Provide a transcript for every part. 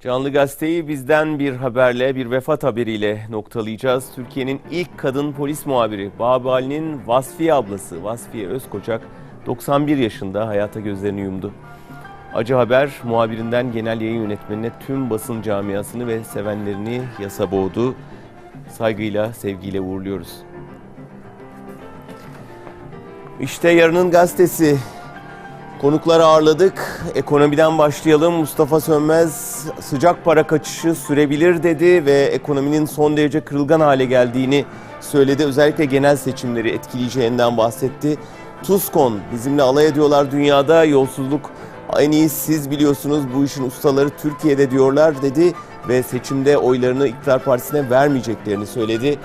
Canlı Gazete'yi bizden bir haberle, bir vefat haberiyle noktalayacağız. Türkiye'nin ilk kadın polis muhabiri Babali'nin Vasfiye ablası Vasfiye Özkoçak 91 yaşında hayata gözlerini yumdu. Acı haber muhabirinden genel yayın yönetmenine tüm basın camiasını ve sevenlerini yasa boğdu. Saygıyla, sevgiyle uğurluyoruz. İşte yarının gazetesi. Konukları ağırladık. Ekonomiden başlayalım. Mustafa Sönmez sıcak para kaçışı sürebilir dedi ve ekonominin son derece kırılgan hale geldiğini söyledi. Özellikle genel seçimleri etkileyeceğinden bahsetti. Tuskon bizimle alay ediyorlar dünyada yolsuzluk en iyi siz biliyorsunuz bu işin ustaları Türkiye'de diyorlar dedi ve seçimde oylarını iktidar partisine vermeyeceklerini söyledi.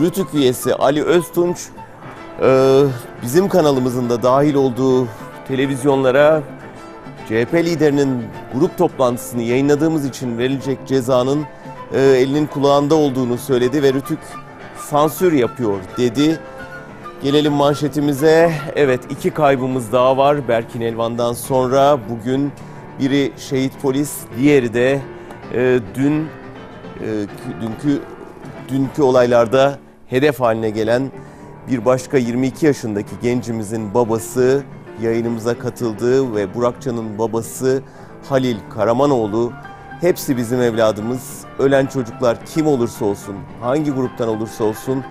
Rütük üyesi Ali Öztunç ee, bizim kanalımızın da dahil olduğu televizyonlara CHP liderinin grup toplantısını yayınladığımız için verilecek cezanın e, elinin kulağında olduğunu söyledi ve Rütük sansür yapıyor dedi. Gelelim manşetimize. Evet iki kaybımız daha var Berkin Elvan'dan sonra. Bugün biri şehit polis, diğeri de e, dün e, dünkü dünkü olaylarda hedef haline gelen bir başka 22 yaşındaki gencimizin babası yayınımıza katıldı ve Burakcan'ın babası Halil Karamanoğlu hepsi bizim evladımız. Ölen çocuklar kim olursa olsun, hangi gruptan olursa olsun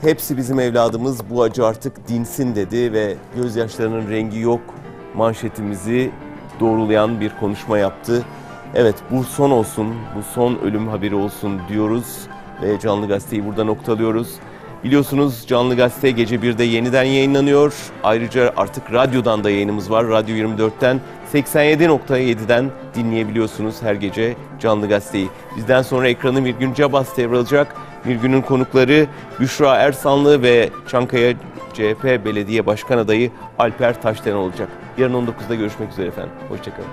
hepsi bizim evladımız. Bu acı artık dinsin dedi ve gözyaşlarının rengi yok manşetimizi doğrulayan bir konuşma yaptı. Evet bu son olsun, bu son ölüm haberi olsun diyoruz ve Canlı Gazete'yi burada noktalıyoruz. Biliyorsunuz Canlı Gazete gece 1'de yeniden yayınlanıyor. Ayrıca artık radyodan da yayınımız var. Radyo 24'ten 87.7'den dinleyebiliyorsunuz her gece Canlı Gazete'yi. Bizden sonra ekranı Mirgün Cabas devralacak. Mirgün'ün konukları Büşra Ersanlı ve Çankaya CHP Belediye Başkan Adayı Alper Taşdelen olacak. Yarın 19'da görüşmek üzere efendim. Hoşçakalın.